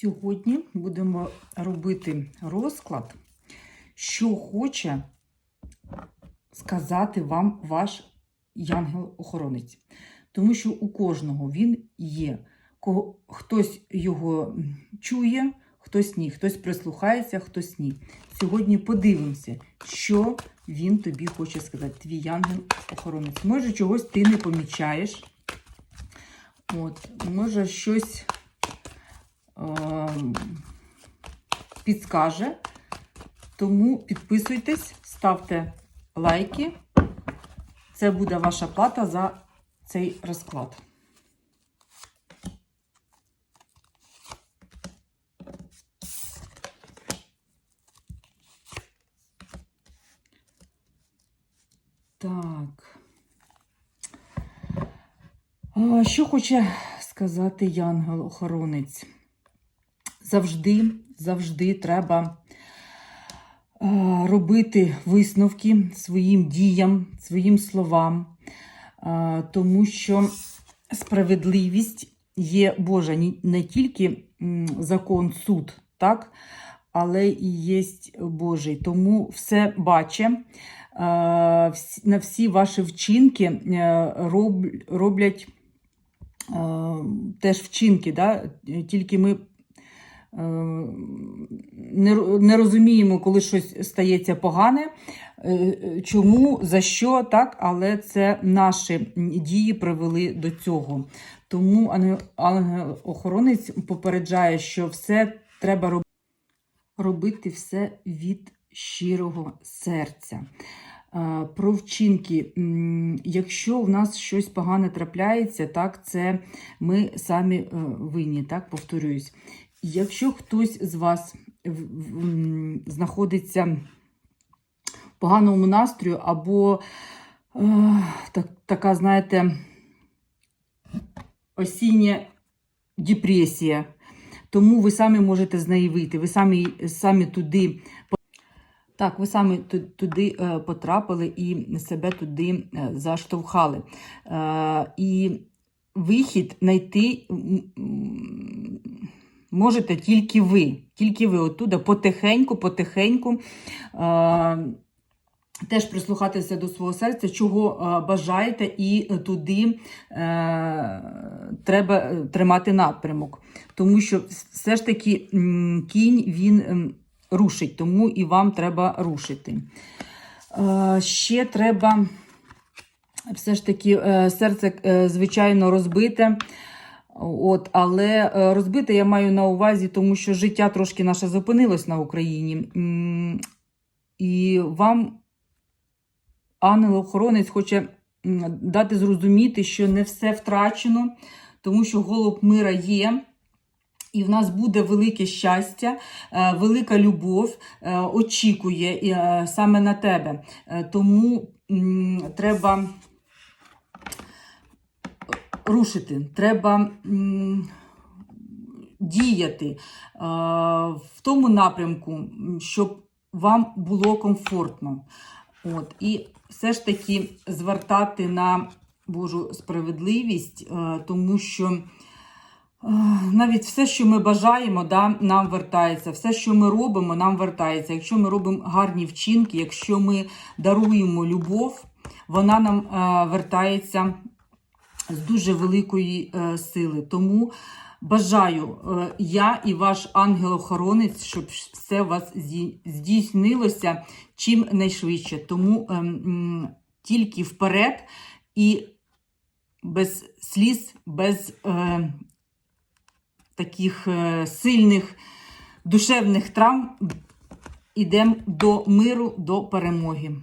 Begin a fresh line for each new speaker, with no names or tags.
Сьогодні будемо робити розклад, що хоче сказати вам ваш янгел-охоронець. Тому що у кожного він є. Хтось його чує, хтось ні, хтось прислухається, хтось ні. Сьогодні подивимося, що він тобі хоче сказати. Твій янгел-охоронець. Може, чогось ти не помічаєш. От, може, щось підскаже. Тому підписуйтесь, ставте лайки. Це буде ваша плата за цей розклад. Так. Що хоче сказати Янгел-охоронець? Завжди, завжди треба е, робити висновки своїм діям, своїм словам, е, тому що справедливість є Божа не тільки закон суд, так, але і є Божий. Тому все бачить. е, На всі ваші вчинки роблять теж вчинки, да? тільки ми не, не розуміємо, коли щось стається погане, е, чому, за що, так, але це наші дії привели до цього. Тому ангел- ангел-охоронець попереджає, що все треба роб- робити все від щирого серця. Е, Про вчинки. Якщо в нас щось погане трапляється, так, це ми самі е, винні, так, повторююсь. Якщо хтось з вас знаходиться в поганому настрою, або е, так, така, знаєте, осіння депресія, тому ви самі можете з неї вийти, ви самі, самі туди так, ви самі туди е, потрапили і себе туди е, заштовхали. Е, І вихід знайти можете тільки ви. Тільки ви оттуда потихеньку, потихеньку. е, Теж прислухатися до свого серця, чого е, бажаєте, і туди е, треба е, тримати напрямок. Тому що все ж таки кінь він ем, рушить, тому і вам треба рушити. Е, ще треба все ж таки е, серце, звичайно, розбите. От, але е, розбите я маю на увазі, тому що життя трошки наше зупинилось на Україні. І вам ангел-охоронець хоче дати зрозуміти, що не все втрачено, тому що голуб мира є. І в нас буде велике щастя, е, велика любов е, очікує саме на тебе. Тому треба рушити, треба діяти в тому напрямку, щоб вам було комфортно. От, і все ж таки звертати на Божу справедливість, е, тому що е, навіть все, що ми бажаємо, да, нам вертається. Все, що ми робимо, нам вертається. Якщо ми робимо гарні вчинки, якщо ми даруємо любов, вона нам е, вертається з дуже великої е, сили. Тому бажаю е, я і ваш ангел-охоронець, щоб все у вас здійснилося чим найшвидше. Тому ем, тільки вперед і без сліз, без е, таких е, сильних душевних травм ідемо до миру, до перемоги.